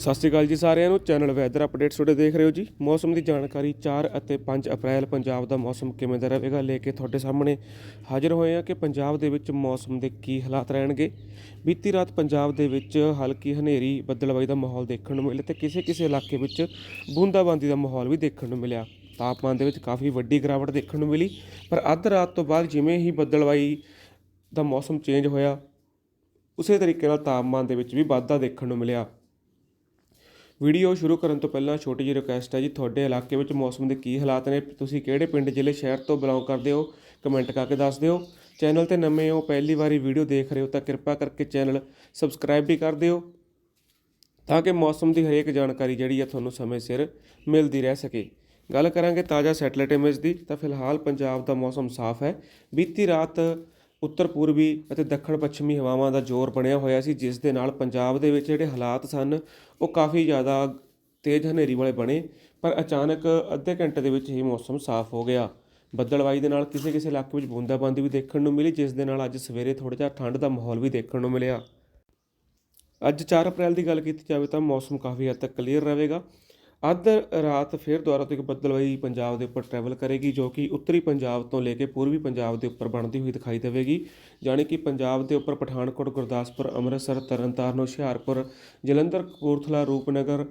ਸਤਿ ਸ਼੍ਰੀ ਅਕਾਲ ਜੀ ਸਾਰਿਆਂ ਨੂੰ। ਚੈਨਲ ਵੈਦਰ ਅਪਡੇਟਸ ਤੁਹਾਡੇ ਦੇਖ ਰਹੇ ਹੋ ਜੀ। ਮੌਸਮ ਦੀ ਜਾਣਕਾਰੀ 4 ਅਤੇ 5 ਅਪ੍ਰੈਲ ਪੰਜਾਬ ਦਾ ਮੌਸਮ ਕਿਵੇਂ ਦਾ ਰਹੇਗਾ ਲੈ ਕੇ ਤੁਹਾਡੇ ਸਾਹਮਣੇ ਹਾਜ਼ਰ ਹੋਏ ਹਾਂ ਕਿ ਪੰਜਾਬ ਦੇ ਵਿੱਚ ਮੌਸਮ ਦੇ ਕੀ ਹਾਲਾਤ ਰਹਿਣਗੇ। ਬੀਤੀ ਰਾਤ ਪੰਜਾਬ ਦੇ ਵਿੱਚ ਹਲਕੀ ਹਨੇਰੀ, ਬੱਦਲਬਾਈ ਦਾ ਮਾਹੌਲ ਦੇਖਣ ਨੂੰ ਮਿਲਿਆ ਤੇ ਕਿਸੇ ਕਿਸੇ ਇਲਾਕੇ ਵਿੱਚ ਬੂੰਦਾਬਾਂਦੀ ਦਾ ਮਾਹੌਲ ਵੀ ਦੇਖਣ ਨੂੰ ਮਿਲਿਆ। ਤਾਪਮਾਨ ਦੇ ਵਿੱਚ ਕਾਫੀ ਵੱਡੀ ਗਿਰਾਵਟ ਦੇਖਣ ਨੂੰ ਮਿਲੀ, ਪਰ ਅੱਧ ਰਾਤ ਤੋਂ ਬਾਅਦ ਜਿਵੇਂ ਹੀ ਬੱਦਲਬਾਈ ਦਾ ਮੌਸਮ ਚੇਂਜ ਹੋਇਆ, ਉਸੇ ਤਰੀਕੇ ਨਾਲ ਤਾਪਮਾਨ ਦੇ ਵਿੱਚ ਵੀ ਵਾਧਾ ਦੇਖਣ ਨੂੰ ਮਿਲਿਆ। ਵੀਡੀਓ ਸ਼ੁਰੂ ਕਰਨ ਤੋਂ ਪਹਿਲਾਂ ਛੋਟੀ ਜਿਹੀ ਰਿਕੁਐਸਟ ਹੈ ਜੀ, ਤੁਹਾਡੇ ਇਲਾਕੇ ਵਿੱਚ ਮੌਸਮ ਦੇ ਕੀ ਹਾਲਾਤ ਨੇ? ਤੁਸੀਂ ਕਿਹੜੇ ਪਿੰਡ, ਜ਼ਿਲ੍ਹੇ, ਸ਼ਹਿਰ ਤੋਂ ਬਿਲੋਂਗ ਕਰਦੇ ਹੋ? ਕਮੈਂਟ ਕਰਕੇ ਦੱਸ ਦਿਓ। ਚੈਨਲ ਤੇ ਨਵੇਂ ਹੋ, ਪਹਿਲੀ ਵਾਰੀ ਵੀਡੀਓ ਦੇਖ ਰਹੇ ਹੋ, ਤਾਂ ਕਿਰਪਾ ਕਰਕੇ ਚੈਨਲ ਸਬਸਕ੍ਰਾਈਬ ਵੀ ਕਰ ਦਿਓ ਤਾਂ ਕਿ ਮੌਸਮ ਦੀ ਹਰੇਕ ਜਾਣਕਾਰੀ ਜਿਹੜੀ ਹੈ ਤੁਹਾਨੂੰ ਸਮੇਂ ਸਿਰ ਮਿਲਦੀ ਰਹਿ ਸਕੇ। ਗੱਲ ਕਰਾਂਗੇ ਤਾਜ਼ਾ ਸੈਟਲਾਈਟ ਇਮੇਜ ਦੀ, ਤਾਂ ਫਿਲਹਾਲ ਪੰਜਾਬ ਦਾ ਮੌਸਮ ਸਾਫ਼ ਹੈ। ਬੀਤੀ ਰਾਤ ਉੱਤਰ ਪੂਰਬੀ ਅਤੇ ਦੱਖਣ ਪੱਛਮੀ ਹਵਾਵਾਂ ਦਾ ਜ਼ੋਰ ਬਣਿਆ ਹੋਇਆ ਸੀ, ਜਿਸ ਦੇ ਨਾਲ ਪੰਜਾਬ ਦੇ ਵਿੱਚ ਜਿਹੜੇ ਹਾਲਾਤ ਸਨ, ਉਹ ਕਾਫੀ ਜ਼ਿਆਦਾ ਤੇਜ਼ ਹਨੇਰੀ ਵਾਲੇ ਬਣੇ, ਪਰ ਅਚਾਨਕ ਅੱਧੇ ਘੰਟੇ ਦੇ ਵਿੱਚ ਹੀ ਮੌਸਮ ਸਾਫ਼ ਹੋ ਗਿਆ। ਬੱਦਲਵਾਈ ਦੇ ਨਾਲ ਕਿਸੇ ਕਿਸੇ ਇਲਾਕੇ ਵਿੱਚ ਬੂੰਦਾਬਾਂਦੀ ਵੀ ਦੇਖਣ ਨੂੰ ਮਿਲੀ, ਜਿਸ ਦੇ ਨਾਲ ਅੱਜ ਸਵੇਰੇ ਥੋੜ੍ਹਾ ਜਿਹਾ ਠੰਡ ਦਾ ਮਾਹੌਲ ਵੀ ਦੇਖਣ ਨੂੰ ਮਿਲਿਆ। ਅੱਜ 4 ਅਪ੍ਰੈਲ ਦੀ ਗੱਲ ਕੀਤੀ ਜਾਵੇ ਤਾਂ ਮੌਸਮ ਕਾਫੀ ਹੱਦ ਤੱਕ ਕਲੀਅਰ ਰਹੇਗਾ। ਅੱਧ ਰਾਤ ਫਿਰ ਦੁਬਾਰਾ ਤੋਂ ਇੱਕ ਬੱਦਲਵਾਈ ਪੰਜਾਬ ਦੇ ਉੱਪਰ ਟਰੈਵਲ ਕਰੇਗੀ, ਜੋ ਕਿ ਉੱਤਰੀ ਪੰਜਾਬ ਤੋਂ ਲੈ ਕੇ ਪੂਰਬੀ ਪੰਜਾਬ ਦੇ ਉੱਪਰ ਬਣਦੀ ਹੋਈ ਦਿਖਾਈ ਦੇਵੇਗੀ। ਜਾਣੀ ਕਿ ਪੰਜਾਬ ਦੇ ਉੱਪਰ ਪਠਾਨਕੋਟ, ਗੁਰਦਾਸਪੁਰ, ਅੰਮ੍ਰਿਤਸਰ, ਤਰਨਤਾਰਨ, ਹੁਸ਼ਿਆਰਪੁਰ, ਜਲੰਧਰ, ਕਪੂਰਥਲਾ, ਰੂਪਨਗਰ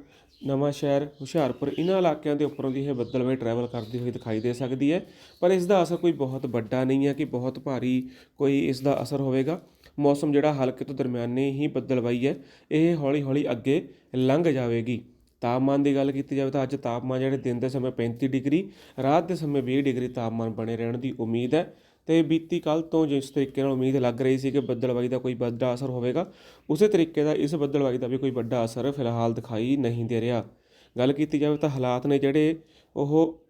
ਨਵਾਂ ਸ਼ਹਿਰ ਹੁਸ਼ਿਆਰਪੁਰ ਇਹਨਾਂ ਇਲਾਕਿਆਂ ਦੇ ਉੱਪਰੋਂ ਦੀ ਇਹ ਬੱਦਲਵਾਈ ਟਰੈਵਲ ਕਰਦੀ ਹੋਈ ਦਿਖਾਈ ਦੇ ਸਕਦੀ ਹੈ। ਪਰ ਇਸ ਦਾ ਅਸਰ ਕੋਈ ਬਹੁਤ ਵੱਡਾ ਨਹੀਂ ਹੈ ਕਿ ਬਹੁਤ ਭਾਰੀ ਕੋਈ ਇਸ ਦਾ ਅਸਰ ਹੋਵੇਗਾ। ਮੌਸਮ ਜਿਹੜਾ ਹਲਕੇ ਤੋਂ ਦਰਮਿਆਨੇ ਹੀ ਬੱਦਲਵਾਈ ਹੈ। ਇਹ ਹੌਲੀ ਹੌਲੀ ਅੱਗੇ ਲੰਘ ਜਾਵੇਗੀ। ਤਾਪਮਾਨ ਦੀ ਗੱਲ ਕੀਤੀ ਜਾਵੇ ਤਾਂ ਅੱਜ ਤਾਪਮਾਨ ਜਿਹੜੇ ਦਿਨ ਦੇ ਸਮੇਂ 35 ਡਿਗਰੀ, ਰਾਤ ਦੇ ਸਮੇਂ 20 ਡਿਗਰੀ ਤਾਪਮਾਨ ਬਣੇ ਰਹਿਣ ਦੀ ਉਮੀਦ ਹੈ ਤੇ ਬੀਤੀ ਕੱਲ ਤੋਂ ਜਿਸ ਤਰੀਕੇ ਨਾਲ ਉਮੀਦ ਲੱਗ ਰਹੀ ਸੀ ਕਿ ਬੱਦਲਵਾਈ ਦਾ ਕੋਈ ਵੱਡਾ ਅਸਰ ਹੋਵੇਗਾ, ਉਸੇ ਤਰੀਕੇ ਦਾ ਇਸ ਬੱਦਲਵਾਈ ਦਾ ਵੀ ਕੋਈ ਵੱਡਾ ਅਸਰ ਫਿਲਹਾਲ ਦਿਖਾਈ ਨਹੀਂ ਦੇ ਰਿਹਾ। ਗੱਲ ਕੀਤੀ ਜਾਵੇ ਤਾਂ ਹਾਲਾਤ ਨੇ ਜਿਹੜੇ ਉਹ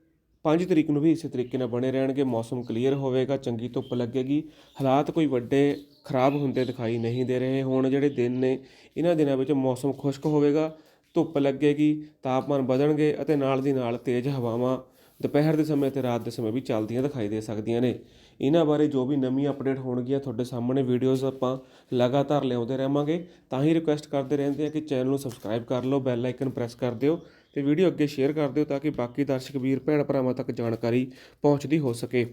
5 ਤਰੀਕ ਨੂੰ ਵੀ ਇਸੇ ਤਰੀਕੇ ਨਾਲ ਬਣੇ ਰਹਿਣਗੇ, ਮੌਸਮ ਕਲੀਅਰ ਹੋਵੇਗਾ, ਚੰਗੀ ਧੁੱਪ ਲੱਗੇਗੀ, ਹਾਲਾਤ ਕੋਈ ਵੱਡੇ ਖਰਾਬ ਹੁੰਦੇ ਦਿਖਾਈ ਨਹੀਂ ਦੇ ਰਹੇ, ਹੁਣ ਜਿਹੜੇ ਦਿਨ ਨੇ, ਇਹਨਾਂ ਦਿਨਾਂ ਵਿੱਚ ਮੌਸਮ ਖੁਸ਼ਕ ਹੋਵੇਗਾ ਧੁੱਪ ਲੱਗੇਗੀ, ਤਾਪਮਾਨ ਵਧਣਗੇ ਅਤੇ ਨਾਲ ਦੀ ਨਾਲ ਤੇਜ਼ ਹਵਾਵਾਂ ਦੁਪਹਿਰ ਦੇ ਸਮੇਂ ਅਤੇ ਰਾਤ ਦੇ ਸਮੇਂ ਵੀ ਚੱਲਦੀਆਂ ਦਿਖਾਈ ਦੇ ਸਕਦੀਆਂ ਨੇ। ਇਹਨਾਂ ਬਾਰੇ ਜੋ ਵੀ ਨਵੀਂ ਅਪਡੇਟ ਹੋਣਗੀਆਂ ਤੁਹਾਡੇ ਸਾਹਮਣੇ ਵੀਡੀਓਜ਼ ਆਪਾਂ ਲਗਾਤਾਰ ਲਿਆਉਂਦੇ ਰਹਾਂਗੇ। ਤਾਂ ਹੀ ਰਿਕੁਐਸਟ ਕਰਦੇ ਰਹਿੰਦੇ ਆ ਕਿ ਚੈਨਲ ਨੂੰ ਸਬਸਕ੍ਰਾਈਬ ਕਰ ਲਓ ਬੈਲ ਆਈਕਨ ਪ੍ਰੈਸ ਕਰ ਦਿਓ ਤੇ ਵੀਡੀਓ ਅੱਗੇ ਸ਼ੇਅਰ ਕਰ ਦਿਓ ਤਾਂ ਕਿ ਬਾਕੀ ਦਰਸ਼ਕ ਵੀਰ, ਭੈਣ ਭਰਾਵਾਂ ਤੱਕ ਜਾਣਕਾਰੀ ਪਹੁੰਚਦੀ ਹੋ ਸਕੇ।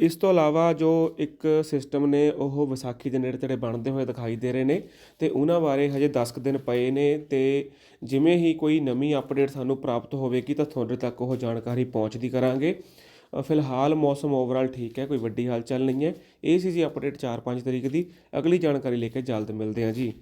ਇਸ ਤੋਂ ਇਲਾਵਾ ਜੋ ਇੱਕ ਸਿਸਟਮ ਨੇ, ਉਹ ਵਿਸਾਖੀ ਦੇ ਨੇੜੇ ਤੇੜੇ ਬਣਦੇ ਹੋਏ ਦਿਖਾਈ ਦੇ ਰਹੇ ਨੇ ਤੇ ਉਹਨਾਂ ਬਾਰੇ ਹਜੇ 10 ਕੁ ਦਿਨ ਪਏ ਨੇ ਤੇ ਜਿਵੇਂ ਹੀ ਕੋਈ ਨਵੀਂ ਅਪਡੇਟ ਸਾਨੂੰ ਪ੍ਰਾਪਤ ਹੋਵੇਗੀ ਤਾਂ ਤੁਹਾਡੇ ਤੱਕ ਉਹ ਜਾਣਕਾਰੀ ਪਹੁੰਚਦੀ ਕਰਾਂਗੇ। ਫਿਲਹਾਲ ਮੌਸਮ ਓਵਰਆਲ ਠੀਕ ਹੈ, ਕੋਈ ਵੱਡੀ ਹਲਚਲ ਨਹੀਂ ਹੈ। ਇਹ ਸੀ ਜੀ ਅਪਡੇਟ 4-5 ਤਰੀਕ ਦੀ। ਅਗਲੀ ਜਾਣਕਾਰੀ ਲੈ ਕੇ ਜਲਦ ਮਿਲਦੇ ਹਾਂ ਜੀ।